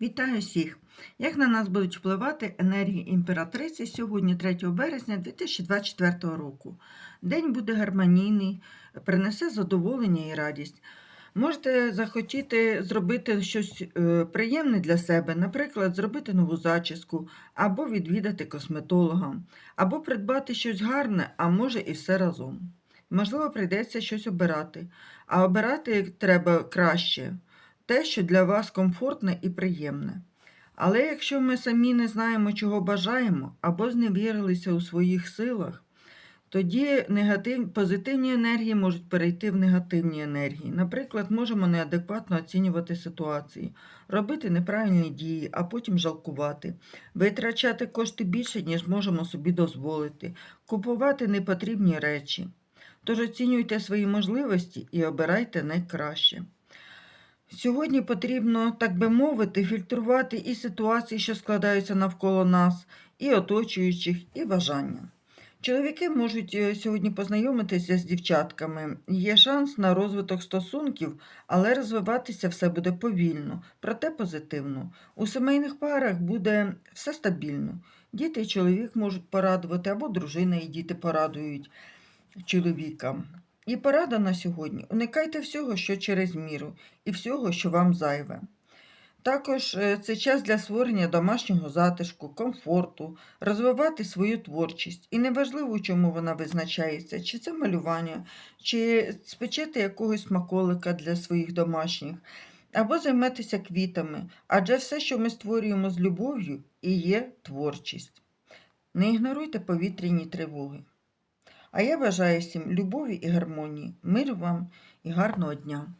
Вітаю всіх! Як на нас будуть впливати енергії імператриці сьогодні, 3 березня 2024 року? День буде гармонійний, принесе задоволення і радість. Можете захотіти зробити щось е, приємне для себе, наприклад, зробити нову зачіску, або відвідати косметолога, або придбати щось гарне, а може і все разом. Можливо, прийдеться щось обирати, а обирати треба краще те, що для вас комфортне і приємне. Але якщо ми самі не знаємо, чого бажаємо, або зневірилися у своїх силах, тоді негатив, позитивні енергії можуть перейти в негативні енергії. Наприклад, можемо неадекватно оцінювати ситуації, робити неправильні дії, а потім жалкувати, витрачати кошти більше, ніж можемо собі дозволити, купувати непотрібні речі. Тож оцінюйте свої можливості і обирайте найкраще. Сьогодні потрібно, так би мовити, фільтрувати і ситуації, що складаються навколо нас, і оточуючих, і бажання. Чоловіки можуть е, сьогодні познайомитися з дівчатками. Є шанс на розвиток стосунків, але розвиватися все буде повільно, проте позитивно. У сімейних парах буде все стабільно. Діти і чоловік можуть порадувати, або дружина і діти порадують чоловіка. І порада на сьогодні: уникайте всього, що через міру, і всього, що вам зайве. Також е, це час для створення домашнього затишку, комфорту, розвивати свою творчість. І неважливо, чому вона визначається, чи це малювання, чи спечете якогось смаколика для своїх домашніх, або займетеся квітами, адже все, що ми створюємо з любов'ю, і є творчість. Не ігноруйте повітряні тривоги. А я бажаю всім любові і гармонії, миру вам і гарного дня!